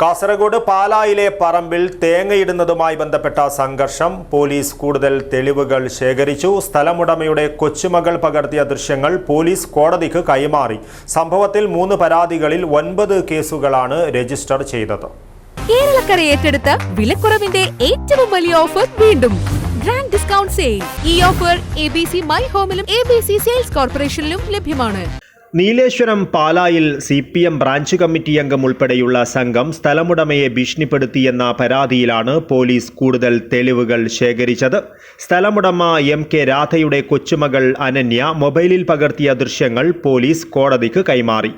കാസർഗോഡ് പാലായിലെ പറമ്പിൽ തേങ്ങയിടുന്നതുമായി ബന്ധപ്പെട്ട സംഘർഷം. പോലീസ് കൂടുതൽ തെളിവുകൾ ശേഖരിച്ചു. സ്ഥലമുടമയുടെ കൊച്ചുമകൾ പകർത്തിയ ദൃശ്യങ്ങൾ പോലീസ് കോടതിക്ക് കൈമാറി. സംഭവത്തിൽ മൂന്ന് പരാതികളിൽ ഒൻപത് കേസുകളാണ് രജിസ്റ്റർ ചെയ്തത്. കേരളക്കര ഏറ്റെടുത്ത വിലക്കുറവിന്റെ ഏറ്റവും വലിയ ഓഫർ വീണ്ടും. Grand discount sale. ഈ offer A B C my ഹോമിലും A B C sales കോർപ്പറേഷനിലും ലഭ്യമാണ്. നീലേശ്വരം പാലായിൽ C P M branch committee അംഗം ഉൾപ്പെടെയുള്ള സംഘം സ്ഥലമുടമയെ ഭീഷണിപ്പെടുത്തിയെന്ന പരാതിയിലാണ് പോലീസ് കൂടുതൽ തെളിവുകൾ ശേഖരിച്ചത്. സ്ഥലമുടമ എം കെ രാധയുടെ കൊച്ചുമകൾ അനന്യ മൊബൈലിൽ പകർത്തിയ ദൃശ്യങ്ങൾ പോലീസ് കോടതിക്ക് കൈമാറി.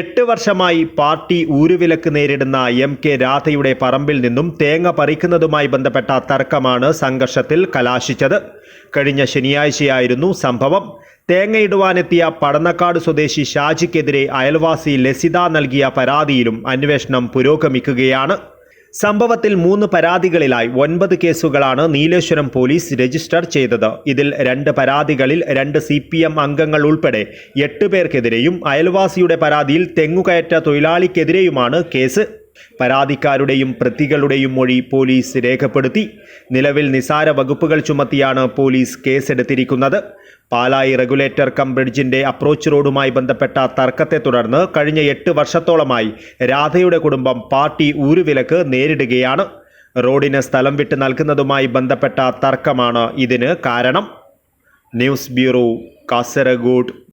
എട്ട് വർഷമായി പാർട്ടി ഊരുവിലക്ക് നേരിടുന്ന എം കെ രാധയുടെ പറമ്പിൽ നിന്നും തേങ്ങ പറിക്കുന്നതുമായി ബന്ധപ്പെട്ട തർക്കമാണ് സംഘർഷത്തിൽ കലാശിച്ചത്. കഴിഞ്ഞ ശനിയാഴ്ചയായിരുന്നു സംഭവം. തേങ്ങയിടുവാനെത്തിയ പടന്നക്കാട് സ്വദേശി ഷാജിക്കെതിരെ അയൽവാസി ലസിത നൽകിയ പരാതിയിലും അന്വേഷണം പുരോഗമിക്കുകയാണ്. സംഭവത്തിൽ മൂന്ന് പരാതികളിലായി ഒൻപത് കേസുകളാണ് നീലേശ്വരം പോലീസ് രജിസ്റ്റർ ചെയ്തത്. ഇതിൽ രണ്ട് പരാതികളിൽ രണ്ട് സി പി എം അംഗങ്ങൾ ഉൾപ്പെടെ എട്ട് പേർക്കെതിരെയും അയൽവാസിയുടെ പരാതിയിൽ തെങ്ങുകയറ്റ തൊഴിലാളിക്കെതിരെയുമാണ് കേസ്. പരാതിക്കാരുടെയും പ്രതികളുടെയും മൊഴി പോലീസ് രേഖപ്പെടുത്തി. നിലവിൽ നിസാര വകുപ്പുകൾ ചുമത്തിയാണ് പോലീസ് കേസെടുത്തിരിക്കുന്നത്. പാലായി റെഗുലേറ്റർ കം ബ്രിഡ്ജിന്റെ അപ്രോച്ച് റോഡുമായി ബന്ധപ്പെട്ട തർക്കത്തെ തുടർന്ന് കഴിഞ്ഞ എട്ട് വർഷത്തോളമായി രാധയുടെ കുടുംബം പാർട്ടി ഊരുവിലക്ക് നേരിടുകയാണ്. റോഡിന് സ്ഥലം വിട്ട് നൽകുന്നതുമായി ബന്ധപ്പെട്ട തർക്കമാണ് ഇതിന് കാരണം. News bureau Kasaragod.